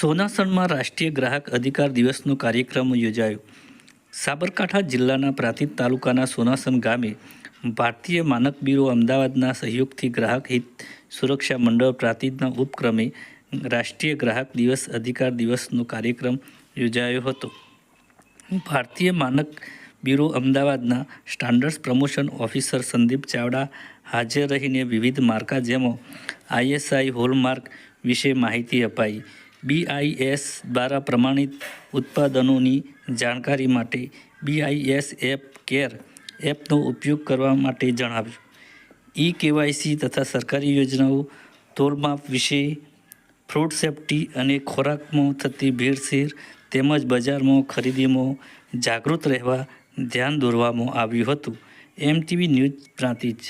સોનાસણમાં રાષ્ટ્રીય ગ્રાહક અધિકાર દિવસનો કાર્યક્રમ યોજાયો. સાબરકાંઠા જિલ્લાના પ્રાંતિજ તાલુકાના સોનાસણ ગામે ભારતીય માનક બ્યુરો અમદાવાદના સહયોગથી ગ્રાહક હિત સુરક્ષા મંડળ પ્રાંતિજના ઉપક્રમે રાષ્ટ્રીય ગ્રાહક દિવસ અધિકાર દિવસનો કાર્યક્રમ યોજાયો હતો. ભારતીય માનક બ્યુરો અમદાવાદના standards promotion officer Sandeep Chavda હાજર રહીને વિવિધ માર્કા જેમાં આઈએસઆઈ હોલમાર્ક વિશે માહિતી અપાઈ. બીઆઈએસ દ્વારા પ્રમાણિત ઉત્પાદનોની જાણકારી માટે બીઆઈએસ એપ કેર એપનો ઉપયોગ કરવા માટે જણાવ્યું. ઈ કેવાયસી તથા સરકારી યોજનાઓ તોલમાપ વિશે ફ્રૂડ સેફ્ટી અને ખોરાકમાં થતી ભીડશીર તેમજ બજારમાં ખરીદીમાં જાગૃત રહેવા ધ્યાન દોરવામાં આવ્યું હતું. MTV news Prantij.